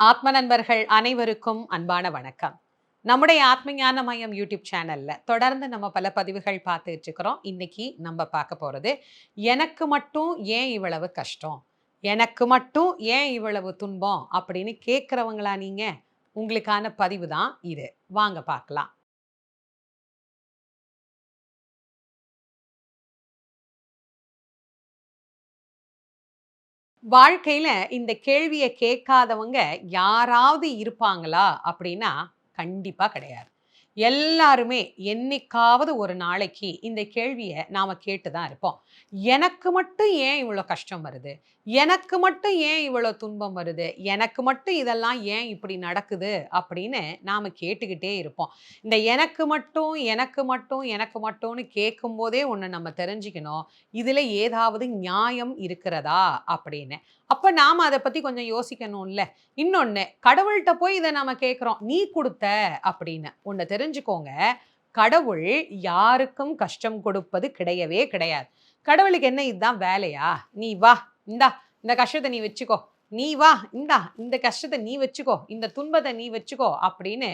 ஆத்ம நண்பர்கள் அனைவருக்கும் அன்பான வணக்கம். நம்முடைய ஆத்மஞான மயம் மையம் யூடியூப் சேனல்ல தொடர்ந்து நம்ம பல பதிவுகள் பார்த்துட்டு இருக்கிறோம். இன்னைக்கு நம்ம பார்க்க போறது எனக்கு மட்டும் ஏன் இவ்வளவு கஷ்டம்? எனக்கு மட்டும் ஏன் இவ்வளவு துன்பம்? அப்படின்னு கேட்குறவங்களா நீங்க? உங்களுக்கான பதிவு தான் இது. வாங்க பார்க்கலாம். வாழ்க்கையில இந்த கேள்வியை கேட்காதவங்க யாராவது இருப்பாங்களா அப்படின்னா கண்டிப்பா கிடையாது. எல்லாருமே என்னைக்காவது ஒரு நாளைக்கு இந்த கேள்வியை நாம கேட்டு தான் இருப்போம். எனக்கு மட்டும் ஏன் இவ்வளோ கஷ்டம் வருது? எனக்கு மட்டும் ஏன் இவ்வளோ துன்பம் வருது? எனக்கு மட்டும் இதெல்லாம் ஏன் இப்படி நடக்குது? அப்படின்னு நாம் கேட்டுக்கிட்டே இருப்போம். இந்த எனக்கு மட்டும், எனக்கு மட்டும், எனக்கு மட்டும்னு கேட்கும்போதே ஒன்று நம்ம தெரிஞ்சுக்கணும். இதில் ஏதாவது நியாயம் இருக்கிறதா? அப்படின்னு. அப்போ நாம் அதை பற்றி கொஞ்சம் யோசிக்கணும்ல. இன்னொன்று கடவுள்கிட்ட போய் இதை நம்ம கேட்குறோம் "நீ கொடுத்த அப்படின்னு. ஒன்று தெரிஞ்சுக்கோங்க. கடவுள் யாருக்கும் கஷ்டம் கொடுப்பது கிடையவே கிடையாது. கடவுளுக்கு என்ன இதுதான் வேலையா? "நீ வா, இந்தா இந்த கஷ்டத்தை நீ வச்சுக்கோ. நீ வா, இந்தா இந்த கஷ்டத்தை நீ வச்சுக்கோ. இந்த துன்பத்தை நீ வச்சுக்கோ" அப்படின்னு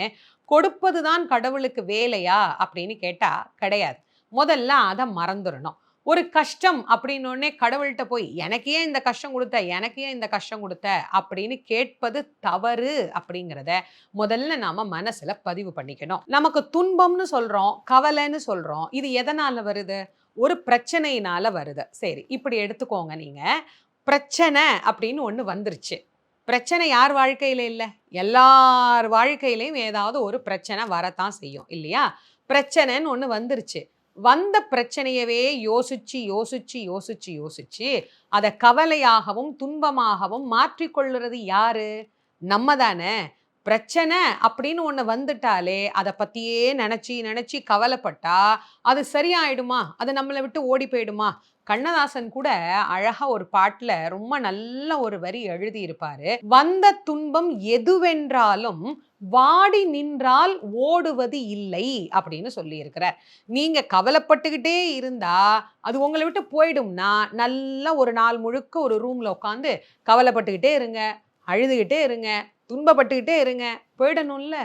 கொடுப்பது தான் கடவுளுக்கு வேலையா? அப்படின்னு கேட்டா கிடையாது. முதல்ல அதை மறந்துடணும் ஒரு கஷ்டம் அப்படின்னோடனே கடவுள்கிட்ட போய் எனக்கு ஏன் இந்த கஷ்டம் கொடுத்த எனக்கு ஏன் இந்த கஷ்டம் கொடுத்த அப்படின்னு கேட்பது தவறு அப்படிங்கிறத முதல்ல நாம மனசுல பதிவு பண்ணிக்கணும் நமக்கு துன்பம்னு சொல்றோம் கவலைன்னு சொல்றோம் இது எதனால வருது ஒரு பிரச்சனையினால வருது சரி இப்படி எடுத்துக்கோங்க நீங்க பிரச்சனை அப்படின்னு ஒன்று வந்துருச்சு. பிரச்சனை யார் வாழ்க்கையில் இல்லை? எல்லார் வாழ்க்கையிலையும் ஏதாவது ஒரு பிரச்சனை வரத்தான் செய்யும் இல்லையா? பிரச்சனைன்னு ஒன்று வந்துருச்சு. வந்த பிரச்சனையவே யோசிச்சு யோசிச்சு யோசிச்சு யோசிச்சு அதை கவலையாகவும் துன்பமாகவும் மாற்றிக்கொள்ளுறது யாரு? நம்ம தானே பிரச்சனை அப்படின்னு ஒன்று வந்துட்டாலே அதை பற்றியே நினச்சி நினச்சி கவலைப்பட்டா அது சரியாயிடுமா? அது நம்மளை விட்டு ஓடி போயிடுமா? கண்ணதாசன் கூட அழகா ஒரு பாட்டுல ரொம்ப நல்ல ஒரு வரி எழுதி இருப்பாரு வந்த துன்பம் எதுவென்றாலும் வாடி நின்றால் ஓடுவது இல்லை அப்படின்னு சொல்லி இருக்கிறார் நீங்க கவலைப்பட்டுக்கிட்டே இருந்தா அது உங்களை விட்டு போயிடும்னா நல்லா ஒரு நாள் முழுக்க ஒரு ரூம்ல உட்காந்து கவலைப்பட்டுக்கிட்டே இருங்க அழுதுகிட்டே இருங்க துன்பப்பட்டுக்கிட்டே இருங்க. போயிடணும்ல.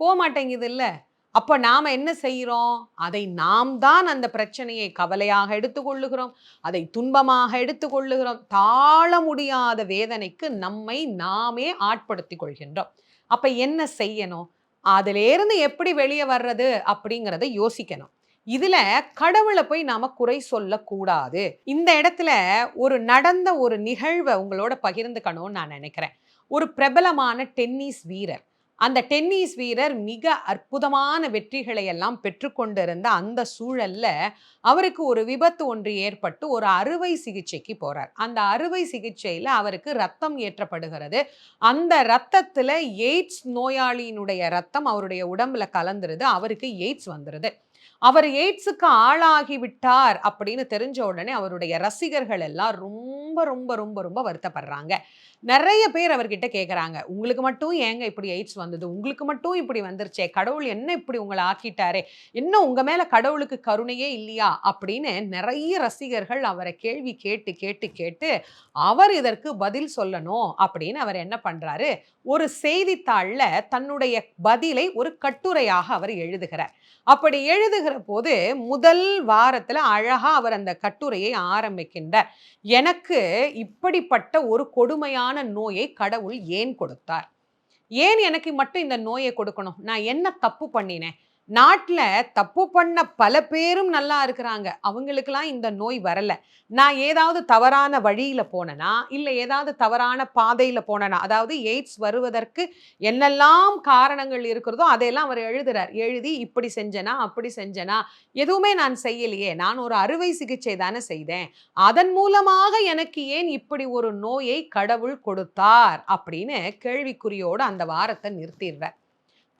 போக மாட்டேங்குது இல்லை அப்போ நாம் என்ன செய்கிறோம்? அதை நாம் தான் அந்த பிரச்சனையை கவலையாக எடுத்துக்கொள்ளுகிறோம். அதை துன்பமாக எடுத்துக்கொள்ளுகிறோம். தாழ முடியாத வேதனைக்கு நம்மை நாமே ஆட்படுத்தி கொள்கின்றோம். அப்போ என்ன செய்யணும்? அதிலேருந்து எப்படி வெளியே வர்றது? அப்படிங்கிறத யோசிக்கணும். இதுல கடவுளை போய் நாம குறை சொல்லக்கூடாது. இந்த இடத்துல ஒரு நடந்த ஒரு நிகழ்வை உங்களோட பகிர்ந்துக்கணும்னு நான் நினைக்கிறேன். ஒரு பிரபலமான டென்னிஸ் வீரர். அந்த டென்னிஸ் வீரர் மிக அற்புதமான வெற்றிகளை எல்லாம் பெற்றுக்கொண்டிருந்த அந்த சூழல்ல அவருக்கு ஒரு விபத்து ஒன்று ஏற்பட்டு ஒரு அறுவை சிகிச்சைக்கு போறார். அந்த அறுவை சிகிச்சையில அவருக்கு ரத்தம் ஏற்றப்படுகிறது. அந்த ரத்தத்துல எய்ட்ஸ் நோயாளியினுடைய ரத்தம் அவருடைய உடம்புல கலந்துருது அவருக்கு எய்ட்ஸ் வந்துருது. அவர் எய்ட்ஸுக்கு ஆளாகி விட்டார் அப்படின்னு தெரிஞ்ச உடனே அவருடைய ரசிகர்கள் எல்லாம் ரொம்ப ரொம்ப ரொம்ப ரொம்ப வருத்தப்படுறாங்க. நிறைய பேர் அவர்கிட்ட கேட்குறாங்க உங்களுக்கு மட்டும் ஏங்க இப்படி எய்ட்ஸ் வந்தது? உங்களுக்கு மட்டும் இப்படி வந்துருச்சே? கடவுள் என்ன இப்படி உங்களை ஆக்கிட்டாரே? இன்னும் உங்கள் மேலே கடவுளுக்கு கருணையே இல்லையா? அப்படின்னு நிறைய ரசிகர்கள் அவரை கேள்வி கேட்டு கேட்டு கேட்டு அவர் இதற்கு பதில் சொல்லணும். அப்படின்னு அவர் என்ன பண்ணுறாரு ஒரு செய்தித்தாளில் தன்னுடைய பதிலை ஒரு கட்டுரையாக அவர் எழுதுகிறார். அப்படி எழுதுகிற போது முதல் வாரத்தில் அழகாக அவர் அந்த கட்டுரையை ஆரம்பிக்கின்றார். எனக்கு இப்படிப்பட்ட ஒரு கொடுமையான நோயை கடவுள் ஏன் கொடுத்தார்? ஏன் எனக்கு மட்டும் இந்த நோயை கொடுக்கணும்? நான் என்ன தப்பு பண்ணினேன்? நாட்டில் தப்பு பண்ண பல பேரும் நல்லா இருக்கிறாங்க. அவங்களுக்கெல்லாம் இந்த நோய் வரலை. நான் ஏதாவது தவறான வழியில் போனேனா இல்லை ஏதாவது தவறான பாதையில் போனேனா அதாவது எய்ட்ஸ் வருவதற்கு என்னெல்லாம் காரணங்கள் இருக்கிறதோ அதையெல்லாம் அவர் எழுதுறார். எழுதி இப்படி செஞ்சனா அப்படி செஞ்சனா எதுவுமே நான் செய்யலையே. நான் ஒரு அறுவை சிகிச்சை தானே செய்தேன். அதன் மூலமாக எனக்கு ஏன் இப்படி ஒரு நோயை கடவுள் கொடுத்தார்? அப்படின்னு கேள்விக்குறியோடு அந்த வாரத்தை நிறுத்திடுறார்.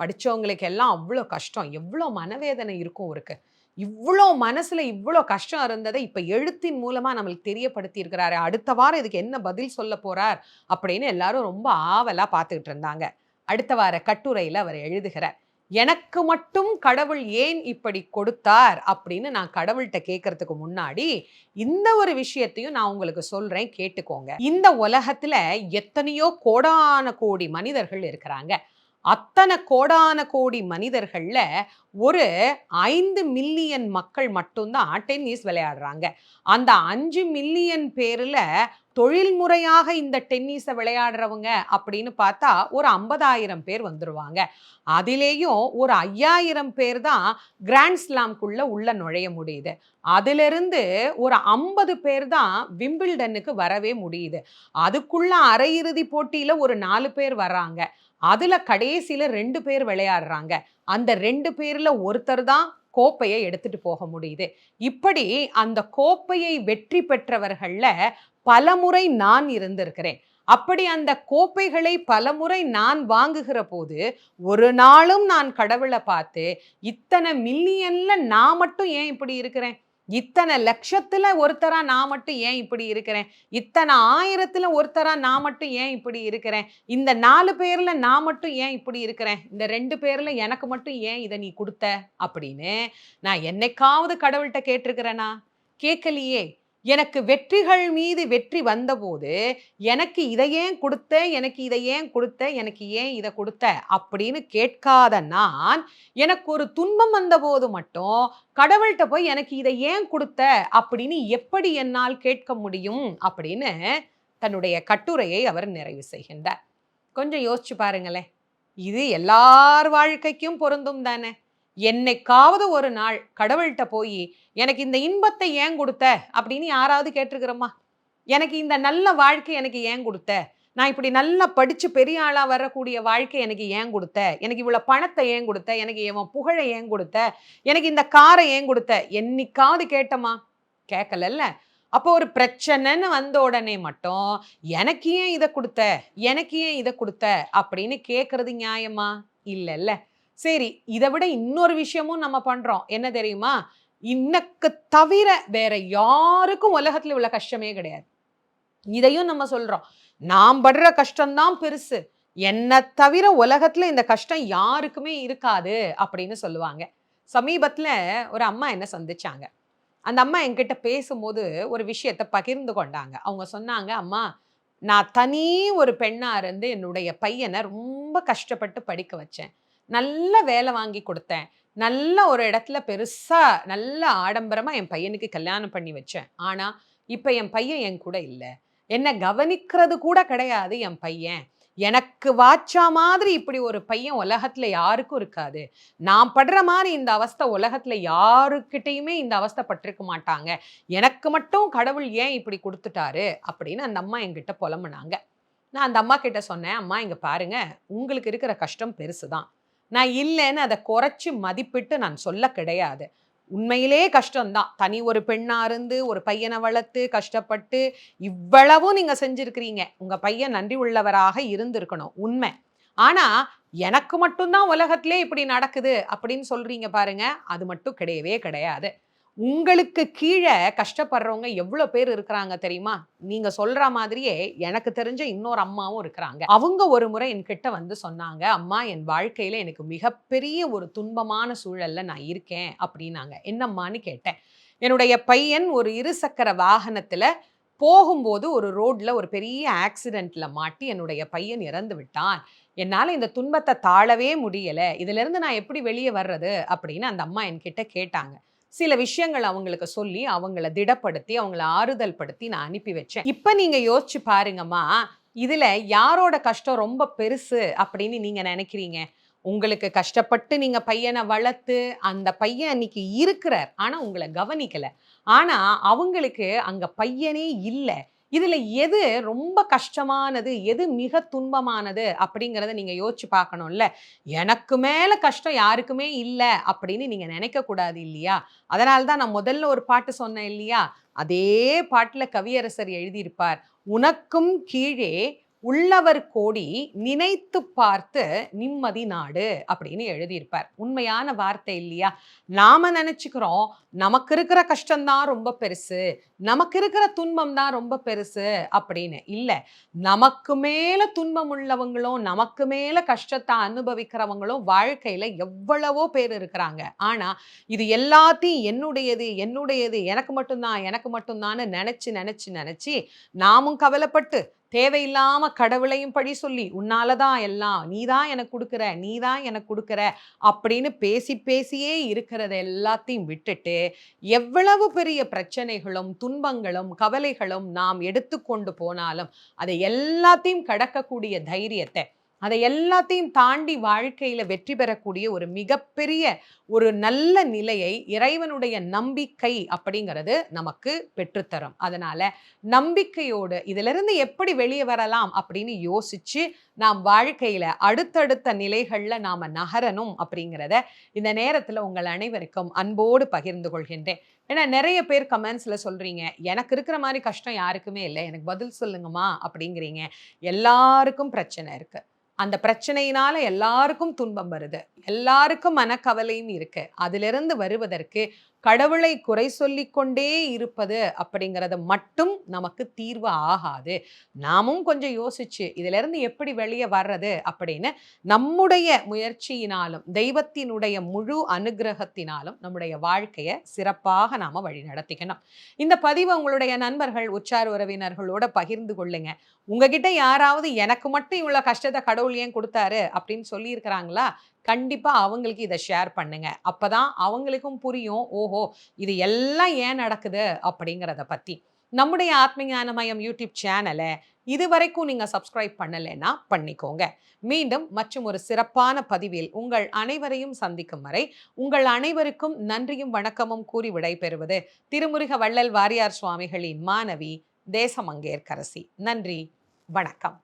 படித்தவங்களுக்கு எல்லாம் அவ்வளோ கஷ்டம். எவ்வளோ மனவேதனை இருக்கும் இருக்கு இவ்வளோ மனசில் இவ்வளோ கஷ்டம் இருந்ததை இப்போ எழுத்தின் மூலமாக நம்மளுக்கு தெரியப்படுத்தி இருக்கிறாரு அடுத்த வாரம் இதுக்கு என்ன பதில் சொல்ல போகிறார் அப்படின்னு எல்லாரும் ரொம்ப ஆவலாக பார்த்துக்கிட்டு இருந்தாங்க. அடுத்த வார கட்டுரையில் அவர் எழுதுகிறார் எனக்கு மட்டும் கடவுள் ஏன் இப்படி கொடுத்தார்? அப்படின்னு நான் கடவுள்கிட்ட கேட்கறதுக்கு முன்னாடி இந்த ஒரு விஷயத்தையும் நான் உங்களுக்கு சொல்கிறேன் கேட்டுக்கோங்க. இந்த உலகத்தில் எத்தனையோ கோடான கோடி மனிதர்கள் இருக்கிறாங்க. அத்தனை கோடான கோடி மனிதர்களில் ஒரு ஐந்து மில்லியன் மக்கள் மட்டும்தான் டென்னிஸ் விளையாடுறாங்க. அந்த அஞ்சு மில்லியன் பேரில் தொழில் முறையாக இந்த டென்னிஸை விளையாடுறவங்க அப்படின்னு பார்த்தா ஒரு ஐம்பதாயிரம் பேர் வந்துடுவாங்க அதிலேயும் ஒரு ஐயாயிரம் பேர் தான் கிராண்ட் ஸ்லாம்குள்ளே உள்ள நுழைய முடியுது. அதிலிருந்து ஒரு ஐம்பது பேர் தான் விம்பிள்டனுக்கு வரவே முடியுது. அதுக்குள்ள அரையிறுதி போட்டியில் ஒரு நாலு பேர் வர்றாங்க. அதில் கடைசியில் ரெண்டு பேர் விளையாடுறாங்க. அந்த ரெண்டு பேரில் ஒருத்தர் தான் கோப்பையை எடுத்துட்டு போக முடியுது. இப்படி அந்த கோப்பையை வெற்றி பெற்றவர்களில் பலமுறை நான் இருந்திருக்கிறேன். அப்படி அந்த கோப்பைகளை பலமுறை நான் வாங்குகிற போது ஒரு நாளும் நான் கடவுளை பார்த்து இத்தனை மில்லியன்ல நான் மட்டும் ஏன் இப்படி இருக்கிறேன்? இத்தனை லட்சத்துல ஒருத்தரா நான் மட்டும் ஏன் இப்படி இருக்கிறேன்? இத்தனை ஆயிரத்துல ஒருத்தரா நான் மட்டும் ஏன் இப்படி இருக்கிறேன்? இந்த நாலு பேர்ல நான் மட்டும் ஏன் இப்படி இருக்கிறேன்? இந்த ரெண்டு பேர்ல எனக்கு மட்டும் ஏன் இதை நீ கொடுத்த? அப்படின்னு நான் என்னைக்காவது கடவுள்கிட்ட கேட்டிருக்கிறேனா? கேட்கலையே. எனக்கு வெற்றிகள் மீது வெற்றி வந்தபோது எனக்கு இதை ஏன் கொடுத்த எனக்கு இதை ஏன் கொடுத்த எனக்கு ஏன் இதை கொடுத்த அப்படின்னு கேட்காத நான் எனக்கு ஒரு துன்பம் வந்தபோது மட்டும் கடவுள்கிட்ட போய் எனக்கு இதை ஏன் கொடுத்த அப்படின்னு எப்படி என்னால் கேட்க முடியும் அப்படின்னு தன்னுடைய கட்டுரையை அவர் நிறைவு செய்கின்றார். கொஞ்சம் யோசிச்சு பாருங்களேன். இது எல்லார் வாழ்க்கைக்கும் பொருந்தும் தானே? என்னைக்காவது ஒரு நாள் கடவுள்கிட்ட போய் எனக்கு இந்த இன்பத்தை ஏன் கொடுத்த? அப்படின்னு யாராவது கேட்டிருக்கிறோமா? எனக்கு இந்த நல்ல வாழ்க்கை எனக்கு ஏன் கொடுத்த? நான் இப்படி நல்லா படித்து பெரிய ஆளாக வரக்கூடிய வாழ்க்கை எனக்கு ஏன் கொடுத்த? எனக்கு இவ்வளோ பணத்தை ஏன் கொடுத்த? எனக்கு இவன் புகழை ஏன் கொடுத்த? எனக்கு இந்த காரை ஏன் கொடுத்த? என்னைக்காவது கேட்டமா? கேட்கலல்ல. அப்போ ஒரு பிரச்சனைன்னு வந்த உடனே மட்டும் எனக்கு ஏன் இதை கொடுத்த? எனக்கு ஏன் இதை கொடுத்த? அப்படின்னு கேட்குறது நியாயமா? இல்லைல்ல. சரி இதை விட இன்னொரு விஷயமும் நம்ம பண்றோம். என்ன தெரியுமா? இன்னக்கு தவிர வேற யாருக்கும் உலகத்துல உள்ள கஷ்டமே கிடையாது. இதையும் நம்ம சொல்றோம். நாம் படுற கஷ்டம்தான் பெருசு. என்னை தவிர உலகத்துல இந்த கஷ்டம் யாருக்குமே இருக்காது அப்படின்னு சொல்லுவாங்க. சமீபத்துல ஒரு அம்மா என்ன சந்திச்சாங்க. அந்த அம்மா என்கிட்ட பேசும்போது ஒரு விஷயத்த பகிர்ந்து கொண்டாங்க. அவங்க சொன்னாங்க அம்மா நான் தனி ஒரு பெண்ணா இருந்து என்னுடைய பையனை ரொம்ப கஷ்டப்பட்டு படிக்க வச்சேன். நல்ல வேலை வாங்கி கொடுத்தேன். நல்ல ஒரு இடத்துல பெருசாக நல்ல ஆடம்பரமாக என் பையனுக்கு கல்யாணம் பண்ணி வச்சேன். ஆனால் இப்போ என் பையன் என் கூட இல்லை. என்னை கவனிக்கிறது கூட கிடையாது என் பையன். எனக்கு வாச்சா மாதிரி இப்படி ஒரு பையன் உலகத்துல யாருக்கும் இருக்காது. நான் படுற மாதிரி இந்த அவஸ்தை உலகத்துல யாருக்கிட்டையுமே இந்த அவஸ்தை பட்டிருக்க மாட்டாங்க. எனக்கு மட்டும் கடவுள் ஏன் இப்படி கொடுத்துட்டாரு? அப்படின்னு அந்த அம்மா என்கிட்ட புலம்புனாங்க. நான் அந்த அம்மா கிட்ட சொன்னேன் அம்மா இங்க பாருங்க. உங்களுக்கு இருக்கிற கஷ்டம் பெருசு தான் நான் இல்லைன்னு அதை குறைச்சி மதிப்பிட்டு நான் சொல்ல கிடையாது. உண்மையிலே கஷ்டம்தான். தனி ஒரு பெண்ணாக இருந்து ஒரு பையனை வளர்த்து கஷ்டப்பட்டு இவ்வளவும் நீங்கள் செஞ்சுருக்கிறீங்க. உங்கள் பையன் நன்றி உள்ளவராக இருந்திருக்கணும். உண்மை. ஆனால் எனக்கு மட்டும்தான் உலகத்திலே இப்படி நடக்குது அப்படின்னு சொல்கிறீங்க பாருங்க. அது மட்டும் கிடையவே கிடையாது. உங்களுக்கு கீழே கஷ்டப்படுறவங்க எவ்வளோ பேர் இருக்கிறாங்க தெரியுமா? நீங்க சொல்ற மாதிரியே எனக்கு தெரிஞ்ச இன்னொரு அம்மாவும் இருக்கிறாங்க. அவங்க ஒரு முறை என்கிட்ட வந்து சொன்னாங்க அம்மா என் வாழ்க்கையில எனக்கு மிகப்பெரிய ஒரு துன்பமான சூழல்ல நான் இருக்கேன் அப்படின்னாங்க. என்னம்மான்னு கேட்டேன். என்னுடைய பையன் ஒரு இருசக்கர வாகனத்துல போகும்போது ஒரு ரோட்ல ஒரு பெரிய ஆக்சிடென்ட்ல மாட்டி என்னுடைய பையன் இறந்து விட்டான். என்னால் இந்த துன்பத்தை தாழவே முடியலை. இதுலேருந்து நான் எப்படி வெளியே வர்றது? அப்படின்னு அந்த அம்மா என்கிட்ட கேட்டாங்க. சில விஷயங்கள் அவங்களுக்கு சொல்லி அவங்கள திடப்படுத்தி அவங்கள ஆறுதல் படுத்தி நான் அனுப்பி வச்சேன். இப்போ நீங்க யோசிச்சு பாருங்கம்மா இதுல யாரோட கஷ்டம் ரொம்ப பெருசு அப்படின்னு நீங்க நினைக்கிறீங்க? உங்களுக்கு கஷ்டப்பட்டு நீங்க பையனை வளர்த்து அந்த பையன் அன்னைக்கு இருக்கிறார் ஆனா உங்களை கவனிக்கல. ஆனா அவங்களுக்கு அங்க பையனே இல்லை. இதில் எது ரொம்ப கஷ்டமானது எது மிக துன்பமானது அப்படிங்கிறத நீங்கள் யோசிச்சு பார்க்கணும்ல. எனக்கு மேலே கஷ்டம் யாருக்குமே இல்லை அப்படின்னு நீங்கள் நினைக்கக்கூடாது இல்லையா? அதனால தான் நான் முதல்ல ஒரு பாட்டு சொன்னேன் இல்லையா? அதே பாட்டில் கவியரசர் எழுதியிருப்பார். உனக்கும் கீழே உள்ளவர் கோடி நினைத்து பார்த்து நிம்மதி நாடு அப்படின்னு எழுதியிருப்பார். உண்மையான வார்த்தை இல்லையா? நாம நினைச்சுக்கிறோம் நமக்கு இருக்கிற கஷ்டம்தான் ரொம்ப பெருசு நமக்கு இருக்கிற துன்பம் தான் ரொம்ப பெருசு அப்படின்னு இல்லை. நமக்கு மேல துன்பம் உள்ளவங்களும் நமக்கு மேல கஷ்டத்தை அனுபவிக்கிறவங்களும் வாழ்க்கையில எவ்வளவோ பேர் இருக்கிறாங்க. ஆனா இது எல்லாத்தையும் என்னுடையது என்னுடையது எனக்கு மட்டும்தான் எனக்கு மட்டும்தான்னு நினைச்சு நினைச்சு நினைச்சு நாமும் கவலைப்பட்டு தேவையில்லாம கடவுளையும் பழி சொல்லி உன்னாலதான் எல்லாம் நீ தான் எனக்கு கொடுக்குற நீ தான் எனக்கு கொடுக்குற அப்படின்னு பேசி பேசியே இருக்கிறத எல்லாத்தையும் விட்டுட்டு எவ்வளவு பெரிய பிரச்சனைகளும் துன்பங்களும் கவலைகளும் நாம் எடுத்துக்கொண்டு போனாலும் அதை எல்லாத்தையும் கடக்கக்கூடிய தைரியத்தை அதை எல்லாத்தையும் தாண்டி வாழ்க்கையில் வெற்றி பெறக்கூடிய ஒரு மிகப்பெரிய ஒரு நல்ல நிலையை இறைவனுடைய நம்பிக்கை அப்படிங்கிறது நமக்கு பெற்றுத்தரும். அதனால நம்பிக்கையோடு இதிலிருந்து எப்படி வெளியே வரலாம் அப்படின்னு யோசிச்சு நாம் வாழ்க்கையில் அடுத்தடுத்த நிலைகளில் நாம் நகரணும் அப்படிங்கிறத இந்த நேரத்தில் உங்கள் அனைவருக்கும் அன்போடு பகிர்ந்து கொள்கின்றேன். ஏன்னா நிறைய பேர் கமெண்ட்ஸில் சொல்கிறீங்க எனக்கு இருக்கிற மாதிரி கஷ்டம் யாருக்குமே இல்லை. எனக்கு பதில் சொல்லுங்கம்மா அப்படிங்கிறீங்க. எல்லாருக்கும் பிரச்சனை இருக்குது அந்த பிரச்சனையினால எல்லாருக்கும் துன்பம் வருது. எல்லாருக்கும் மனக்கவலையும் இருக்கு. அதிலிருந்து வருவதற்கு கடவுளை குறை சொல்லி கொண்டே இருப்பது அப்படிங்கிறது மட்டும் நமக்கு தீர்வு ஆகாது. நாமும் கொஞ்சம் யோசிச்சு இதிலிருந்து எப்படி வெளியே வர்றது? அப்படின்னு நம்முடைய முயற்சியினாலும் தெய்வத்தினுடைய முழு அனுகிரகத்தினாலும் நம்முடைய வாழ்க்கையை சிறப்பாக நாம வழி நடத்திக்கணும். இந்த பதிவு உங்களுடைய நண்பர்கள் உச்சார் உறவினர்களோட பகிர்ந்து கொள்ளுங்க. உங்ககிட்ட யாராவது எனக்கு மட்டும் இவ்வளோ கஷ்டத்தை கடவுள் ஏன் கொடுத்தாரு அப்படின்னு சொல்லியிருக்கிறாங்களா? கண்டிப்பாக அவங்களுக்கு இதை ஷேர் பண்ணுங்க. அப்பதான் அவங்களுக்கும் புரியும் ஓஹோ இது எல்லாம் ஏன் நடக்குது அப்படிங்கிறத பற்றி நம்முடைய ஆத்மீக மயம் யூடியூப் சேனலை இது வரைக்கும் நீங்கள் சப்ஸ்கிரைப் பண்ணலைன்னா பண்ணிக்கோங்க. மீண்டும் மற்றும் ஒரு சிறப்பான பதிவில் உங்கள் அனைவரையும் சந்திக்கும் வரை உங்கள் அனைவருக்கும் நன்றியும் வணக்கமும் கூறி விடைபெறுவது திருமுருக வள்ளல் வாரியார் சுவாமிகளின் மாணவி தேசமங்கேற்கரசி. நன்றி வணக்கம்.